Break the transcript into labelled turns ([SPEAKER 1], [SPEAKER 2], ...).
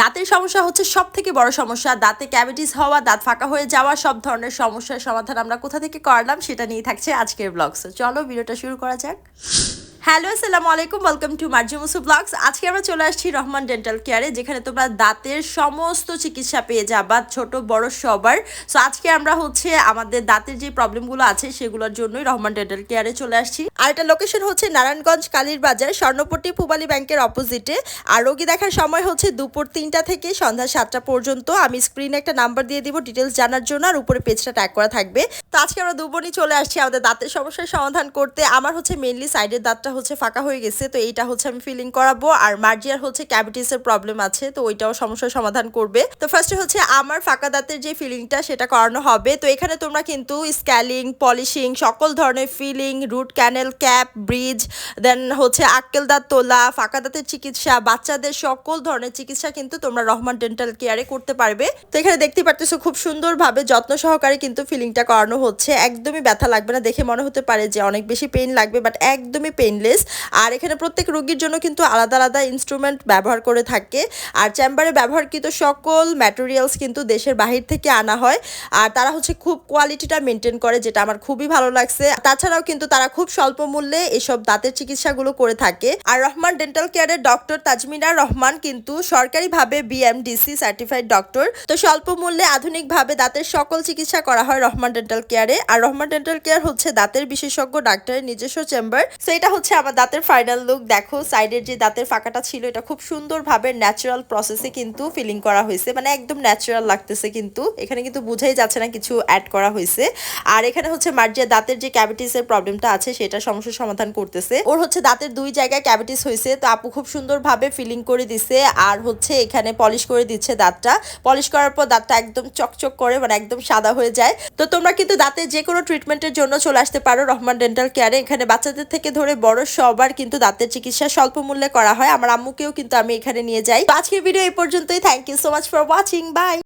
[SPEAKER 1] দাঁতের সমস্যা হচ্ছে সব থেকে বড় সমস্যা। দাঁতে ক্যাভিটিস হওয়া, দাঁত ফাঁকা হয়ে যাওয়া, সব ধরনের সমস্যার সমাধান আমরা কোথা থেকে করলাম সেটা নিয়ে থাকছে আজকের ব্লগস চলো, ভিডিওটা শুরু করা যাক। হ্যালো, আসসালামু আলাইকুম ওয়েলকাম টু মার্জি মুসু ব্লগস আজকে আমরা চলে আসছি রহমান ডেন্টাল কেয়ারে যেখানে তোমরা দাঁতের সমস্ত চিকিৎসা পেয়ে যাবা, ছোট, বড়, সবার। সো আজকে আমরা হচ্ছে আমাদের দাঁতের যে প্রবলেমগুলো আছে, সেগুলোর জন্যই রহমান ডেন্টাল কেয়ারে চলে আসছি। আর এটা লোকেশন হচ্ছে নারায়ণগঞ্জ কালীর বাজার, স্বর্ণপট্টি পুবালি ব্যাংকের অপোজিটে আর রোগী দেখার সময় হচ্ছে দুপুর তিনটা থেকে সন্ধ্যা সাতটা পর্যন্ত। আমি স্ক্রিনে একটা নাম্বার দিয়ে দিব ডিটেলস জানার জন্য, আর উপরে পেজটা ট্যাগ করা থাকবে। তো আজকে আমরা দুবনই চলে আসছি আমাদের দাঁতের সমস্যার সমাধান করতে। আমার হচ্ছে মেনলি সাইডের দাঁতটা হচ্ছে ফাঁকা হয়ে গেছে, তো এইটা হচ্ছে আমি ফিলিং করাবো। আর মার্জিয়ার হচ্ছে ক্যাভিটিস এর প্রবলেম আছে, তো ওইটাও সমস্যার সমাধান করবে। তো ফার্স্টে হচ্ছে আমার ফাঁকা দাঁতের যে ফিলিংটা সেটা করানো হবে। তো এখানে তোমরা কিন্তু স্ক্যালিং পলিশিং সকল ধরনের filling root canal cap bridge then হচ্ছে আক্কেল দাঁত তোলা, ফাঁকা দাঁতের চিকিৎসা, বাচ্চাদের সকল ধরনের চিকিৎসা কিন্তু তোমরা রহমান ডেন্টাল কেয়ারে করতে পারবে। তো এখানে দেখতে পারতেছো খুব সুন্দরভাবে যত্ন সহকারে কিন্তু ফিলিংটা করানো হচ্ছে একদমই ব্যথা লাগবে না। দেখে মনে হতে পারে যে অনেক বেশি পেইন লাগবে বাট একদমই পেইনলেস আর এখানে প্রত্যেক রোগীর জন্য কিন্তু আলাদা আলাদা ইনস্ট্রুমেন্ট ব্যবহার করে থাকে। আর চেম্বারে ব্যবহারকৃত সকল ম্যাটেরিয়ালস কিন্তু দেশের বাহির থেকে আনা হয়। আর তারা হচ্ছে খুব কোয়ালিটিটা মেনটেন করে, যেটা আমার খুবই ভালো লাগছে। তাছাড়াও কিন্তু তারা খুব স্বল্প মূল্যে এসব দাঁতের চিকিৎসাগুলো করে থাকে। আর রহমান ডেন্টাল কেয়ারের ডক্টর তাজমিনা রহমান কিন্তু সরকারিভাবে বিএমডিসি সার্টিফাইড ডক্টর তো স্বল্প মূল্যে আধুনিকভাবে দাঁতের সকল চিকিৎসা করা হয় রহমান ডেন্টাল কেয়ারে আর রহমান ডেন্টাল কেয়ার হচ্ছে দাঁতের বিশেষজ্ঞ, ডাক্তারের নিজস্ব চেম্বার সো এটা হচ্ছে আমার দাঁতের ফাইনাল লুক দেখো সাইডের যে দাঁতের ফাঁকাটা ছিল, এটা খুব সুন্দরভাবে ন্যাচারাল প্রসেসে কিন্তু ফিলিং করা হয়েছে। মানে একদম ন্যাচারাল লাগতেছে কিন্তু। এখানে কিন্তু বুঝাই যাচ্ছে না কিছু অ্যাড করা হয়েছে। আর এখানে হচ্ছে মার্জিয়া, দাঁতের যে ক্যাভিটিসের প্রবলেমটা আছে, সেটা সমস্যার সমাধান করতেছে। ওর হচ্ছে দাঁতের দুই জায়গায় ক্যাভিটিস হয়েছে, তো আপু খুব সুন্দরভাবে ফিলিং করে দিছে। আর হচ্ছে এখানে পলিশ করে দিচ্ছে দাঁতটা। পলিশ করার পর দাঁতটা একদম চকচক করে মানে একদম সাদা হয়ে যায়। তো তোমরা কিন্তু দাঁতের যে কোনো ট্রিটমেন্টের জন্য চলে আসতে পারো রহমান ডেন্টাল কেয়ারে এখানে বাচ্চাদের থেকে ধরে বড় সবার কিন্তু দাঁতের চিকিৎসা স্বল্প মূল্যে করা হয়। আমার আম্মুকেও কিন্তু আমি এখানে নিয়ে যাই। আজকের ভিডিও এই পর্যন্তই। Thank you so much for watching bye